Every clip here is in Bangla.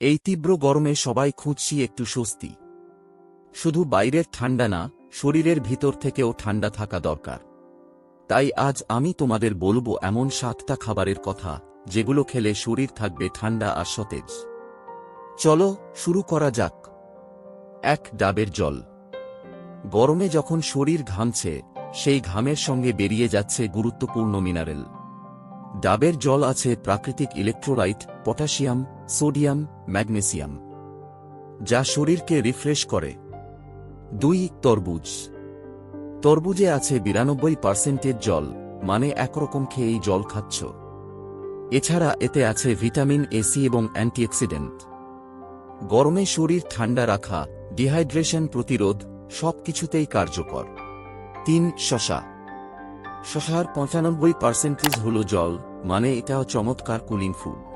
এই তীব্র গরমে সবাই খুঁজছি একটু স্বস্তি। শুধু বাইরের ঠান্ডা না, শরীরের ভিতর থেকেও ঠান্ডা থাকা দরকার। তাই আজ আমি তোমাদের বলব এমন সাতটা খাবারের কথা, যেগুলো খেলে শরীর থাকবে ঠান্ডা আর সতেজ। চলো, শুরু করা যাক। এক ডাবের জল। গরমে যখন শরীর ঘামছে, সেই ঘামের সঙ্গে বেরিয়ে যাচ্ছে গুরুত্বপূর্ণ মিনারেল। ডাবের জল আছে প্রাকৃতিক ইলেকট্রোলাইট, পটাশিয়াম, সোডিয়াম, ম্যাগনেসিয়াম, যা শরীরকে রিফ্রেশ করে। দুই, তরবুজ। তরবুজে আছে বিরানব্বই পার্সেন্টের জল মানে একরকম খেয়েই জল খাচ্ছ। এছাড়া এতে আছে ভিটামিন এসি এবং অ্যান্টিঅক্সিডেন্ট। গরমে শরীর ঠান্ডা রাখা, ডিহাইড্রেশন প্রতিরোধ সব কিছুতেই কার্যকর। তিন, শশা। শশার পঁচানব্বই পার্সেন্টেজ হল জল মানে এটাও চমৎকার কুলিং ফুড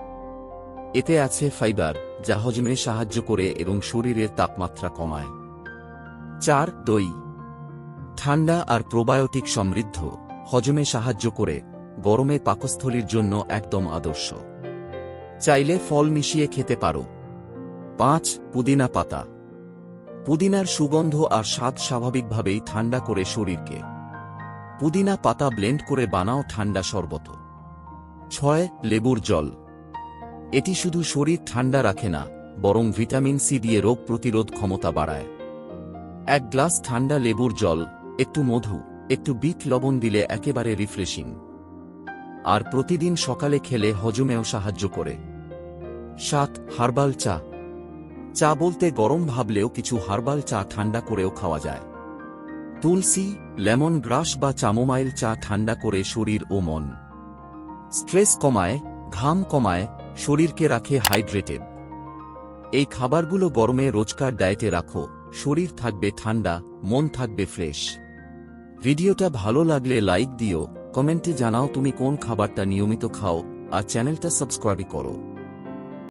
এতে আছে ফাইবার, যা হজমে সাহায্য করে এবং শরীরের তাপমাত্রা কমায়। চার, দই। ঠান্ডা আর প্রোবায়োটিক সমৃদ্ধ, হজমে সাহায্য করে, গরমে পাকস্থলীর জন্য একদম আদর্শ। চাইলে ফল মিশিয়ে খেতে পারো। পাঁচ, পুদিনা পাতা। পুদিনার সুগন্ধ আর স্বাদ স্বাভাবিকভাবেই ঠান্ডা করে শরীরকে। পুদিনা পাতা ব্লেন্ড করে বানাও ঠান্ডা শরবত। ছয়, লেবুর জল। এটি শুধু শরীর ঠান্ডা রাখে না, বরং ভিটামিন সি দিয়ে রোগ প্রতিরোধ ক্ষমতা বাড়ায়। এক গ্লাস ঠান্ডা লেবুর জল, একটু মধু, একটু বিট লবণ দিলে একেবারে রিফ্রেশিং। আর প্রতিদিন সকালে খেলে হজমেও সাহায্য করে। সাত, হার্বাল চা। চা বলতে গরম ভাবলেও কিছু হার্বাল চা ঠান্ডা করেও খাওয়া যায়। তুলসী, লেমন গ্রাস বা চামোমাইল চা ঠান্ডা করে শরীর ও মন। স্ট্রেস কমায়, ঘাম কমায়, শরীরকে রাখে হাইড্রেটেড। এই খাবারগুলো গরমে রোজকার ডায়েটে রাখো, শরীর থাকবে ঠান্ডা, মন থাকবে ফ্রেশ। ভিডিওটা ভালো লাগলে লাইক দিও, কমেন্টে জানাও তুমি কোন খাবারটা নিয়মিত খাও, আর চ্যানেলটা সাবস্ক্রাইব করো।